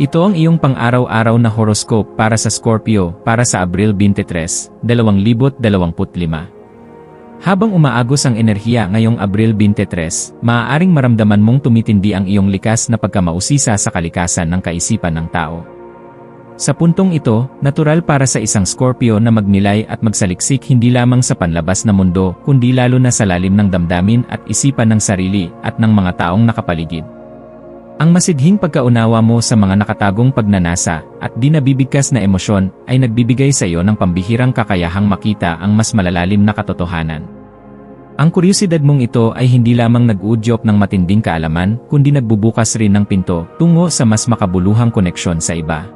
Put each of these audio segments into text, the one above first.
Ito ang iyong pang-araw-araw na horoscope para sa Scorpio para sa Abril 23, 2025. Habang umaagos ang enerhiya ngayong Abril 23, maaaring maramdaman mong tumitindi ang iyong likas na pagkamausisa sa kalikasan ng kaisipan ng tao. Sa puntong ito, natural para sa isang Scorpio na magnilay at magsaliksik hindi lamang sa panlabas na mundo, kundi lalo na sa lalim ng damdamin at isipan ng sarili at ng mga taong nakapaligid. Ang masidhing pagkaunawa mo sa mga nakatagong pagnanasa at di nabibigkas na emosyon ay nagbibigay sa iyo ng pambihirang kakayahang makita ang mas malalalim na katotohanan. Ang kuryosidad mong ito ay hindi lamang nag-uudyok ng matinding kaalaman, kundi nagbubukas rin ng pinto tungo sa mas makabuluhang koneksyon sa iba.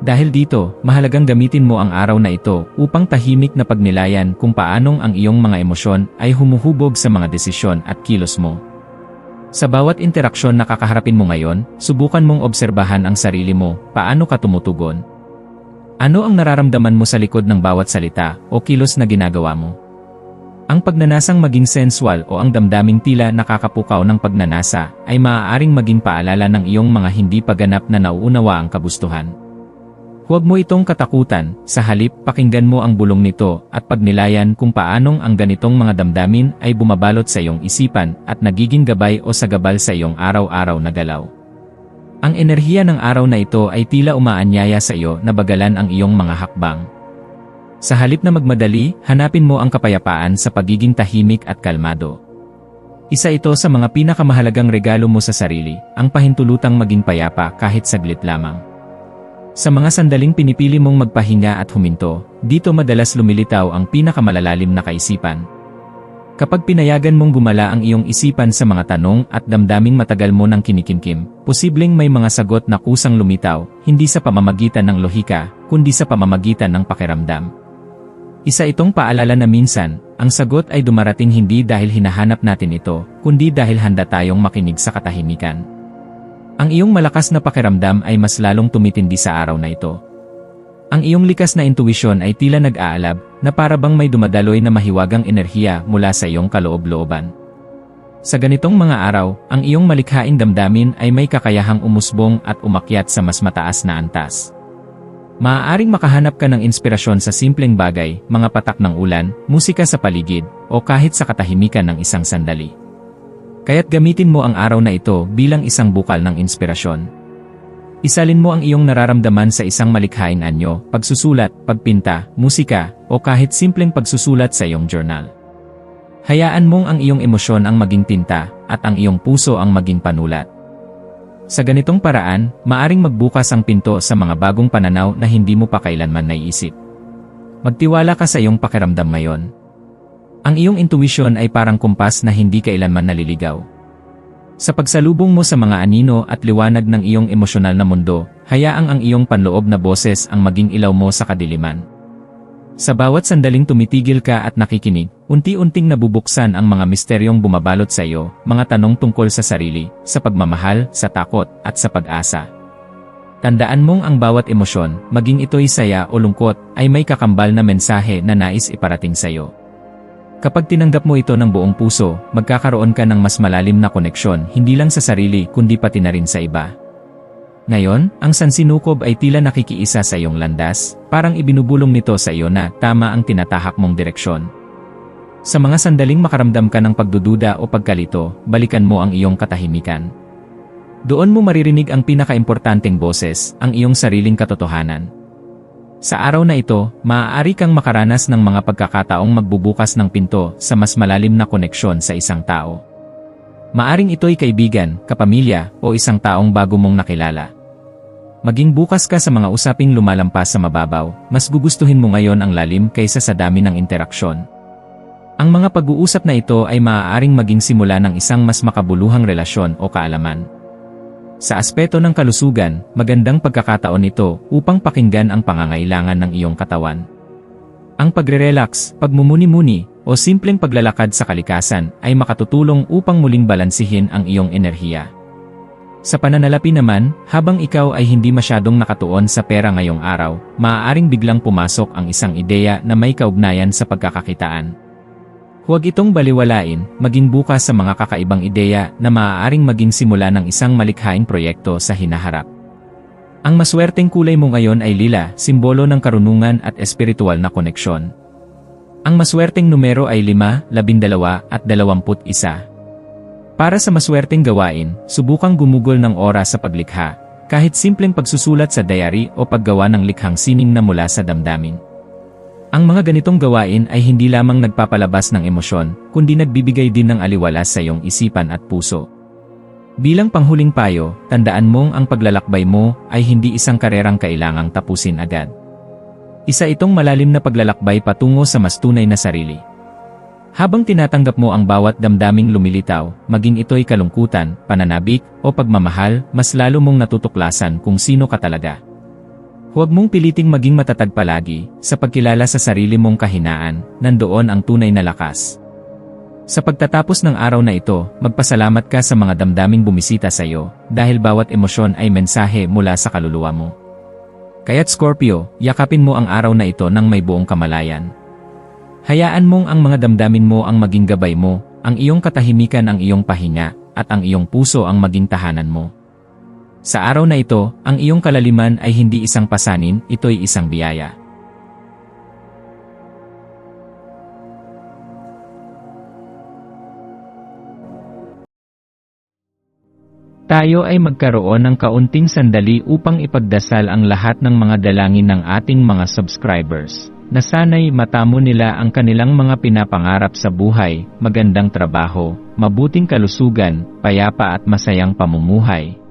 Dahil dito, mahalagang gamitin mo ang araw na ito upang tahimik na pagnilayan kung paanong ang iyong mga emosyon ay humuhubog sa mga desisyon at kilos mo. Sa bawat interaksyon na kakaharapin mo ngayon, subukan mong obserbahan ang sarili mo, paano ka tumutugon. Ano ang nararamdaman mo sa likod ng bawat salita o kilos na ginagawa mo? Ang pagnanasang maging sensual o ang damdaming tila nakakapukaw ng pagnanasa ay maaaring maging paalala ng iyong mga hindi paganap na nauunawa ang kagustuhan. Huwag mo itong katakutan, sa halip pakinggan mo ang bulong nito at pagnilayan kung paanong ang ganitong mga damdamin ay bumabalot sa iyong isipan at nagiging gabay o sagabal sa iyong araw-araw na galaw. Ang enerhiya ng araw na ito ay tila umaanyaya sa iyo na bagalan ang iyong mga hakbang. Sa halip na magmadali, hanapin mo ang kapayapaan sa pagiging tahimik at kalmado. Isa ito sa mga pinakamahalagang regalo mo sa sarili, ang pahintulutang maging payapa kahit saglit lamang. Sa mga sandaling pinipili mong magpahinga at huminto, dito madalas lumilitaw ang pinakamalalalim na kaisipan. Kapag pinayagan mong gumala ang iyong isipan sa mga tanong at damdaming matagal mo nang kinikimkim, posibleng may mga sagot na kusang lumitaw, hindi sa pamamagitan ng lohika, kundi sa pamamagitan ng pakiramdam. Isa itong paalala na minsan, ang sagot ay dumarating hindi dahil hinahanap natin ito, kundi dahil handa tayong makinig sa katahimikan. Ang iyong malakas na pakiramdam ay mas lalong tumitindi sa araw na ito. Ang iyong likas na intuwisyon ay tila nag-aalab na para bang may dumadaloy na mahiwagang enerhiya mula sa iyong kaloob-looban. Sa ganitong mga araw, ang iyong malikhaing damdamin ay may kakayahang umusbong at umakyat sa mas mataas na antas. Maaaring makahanap ka ng inspirasyon sa simpleng bagay, mga patak ng ulan, musika sa paligid, o kahit sa katahimikan ng isang sandali. Kaya't gamitin mo ang araw na ito bilang isang bukal ng inspirasyon. Isalin mo ang iyong nararamdaman sa isang malikhaing anyo, pagsusulat, pagpinta, musika, o kahit simpleng pagsusulat sa iyong journal. Hayaan mong ang iyong emosyon ang maging tinta, at ang iyong puso ang maging panulat. Sa ganitong paraan, maaring magbukas ang pinto sa mga bagong pananaw na hindi mo pa kailanman naiisip. Magtiwala ka sa iyong pakiramdam ngayon, ang iyong intuition ay parang kumpas na hindi kailanman naliligaw. Sa pagsalubong mo sa mga anino at liwanag ng iyong emosyonal na mundo, hayaang ang iyong panloob na boses ang maging ilaw mo sa kadiliman. Sa bawat sandaling tumitigil ka at nakikinig, unti-unting nabubuksan ang mga misteryong bumabalot sa iyo, mga tanong tungkol sa sarili, sa pagmamahal, sa takot, at sa pag-asa. Tandaan mong ang bawat emosyon, maging ito'y saya o lungkot, ay may kakambal na mensahe na nais iparating sa iyo. Kapag tinanggap mo ito ng buong puso, magkakaroon ka ng mas malalim na koneksyon hindi lang sa sarili kundi pati na rin sa iba. Ngayon, ang sansinukob ay tila nakikiisa sa iyong landas, parang ibinubulong nito sa iyo na tama ang tinatahak mong direksyon. Sa mga sandaling makaramdam ka ng pagdududa o pagkalito, balikan mo ang iyong katahimikan. Doon mo maririnig ang pinakaimportanteng boses, ang iyong sariling katotohanan. Sa araw na ito, maaari kang makaranas ng mga pagkakataong magbubukas ng pinto sa mas malalim na koneksyon sa isang tao. Maaring ito'y kaibigan, kapamilya, o isang taong bago mong nakilala. Maging bukas ka sa mga usaping lumalampas sa mababaw, mas gugustuhin mo ngayon ang lalim kaysa sa dami ng interaksyon. Ang mga pag-uusap na ito ay maaaring maging simula ng isang mas makabuluhang relasyon o kaalaman. Sa aspeto ng kalusugan, magandang pagkakataon ito upang pakinggan ang pangangailangan ng iyong katawan. Ang pagre-relax, pagmumuni-muni, o simpleng paglalakad sa kalikasan ay makatutulong upang muling balansihin ang iyong enerhiya. Sa pananalapi naman, habang ikaw ay hindi masyadong nakatuon sa pera ngayong araw, maaaring biglang pumasok ang isang ideya na may kaugnayan sa pagkakakitaan. Huwag itong baliwalain, maging bukas sa mga kakaibang ideya na maaaring maging simula ng isang malikhaing proyekto sa hinaharap. Ang maswerteng kulay mo ngayon ay lila, simbolo ng karunungan at espiritual na koneksyon. Ang maswerteng numero ay 5, 12 at 21. Para sa maswerteng gawain, subukang gumugol ng oras sa paglikha, kahit simpleng pagsusulat sa diary o paggawa ng likhang sining na mula sa damdamin. Ang mga ganitong gawain ay hindi lamang nagpapalabas ng emosyon, kundi nagbibigay din ng aliwalas sa iyong isipan at puso. Bilang panghuling payo, tandaan mong ang paglalakbay mo ay hindi isang karerang kailangang tapusin agad. Isa itong malalim na paglalakbay patungo sa mas tunay na sarili. Habang tinatanggap mo ang bawat damdaming lumilitaw, maging ito'y kalungkutan, pananabik, o pagmamahal, mas lalo mong natutuklasan kung sino ka talaga. Huwag mong piliting maging matatag palagi, sa pagkilala sa sarili mong kahinaan, nandoon ang tunay na lakas. Sa pagtatapos ng araw na ito, magpasalamat ka sa mga damdaming bumisita sa iyo, dahil bawat emosyon ay mensahe mula sa kaluluwa mo. Kaya't Scorpio, yakapin mo ang araw na ito ng may buong kamalayan. Hayaan mong ang mga damdamin mo ang maging gabay mo, ang iyong katahimikan ang iyong pahinga, at ang iyong puso ang maging tahanan mo. Sa araw na ito, ang iyong kalaliman ay hindi isang pasanin, ito'y isang biyaya. Tayo ay magkaroon ng kaunting sandali upang ipagdasal ang lahat ng mga dalangin ng ating mga subscribers, na sana'y matamo nila ang kanilang mga pinapangarap sa buhay, magandang trabaho, mabuting kalusugan, payapa at masayang pamumuhay,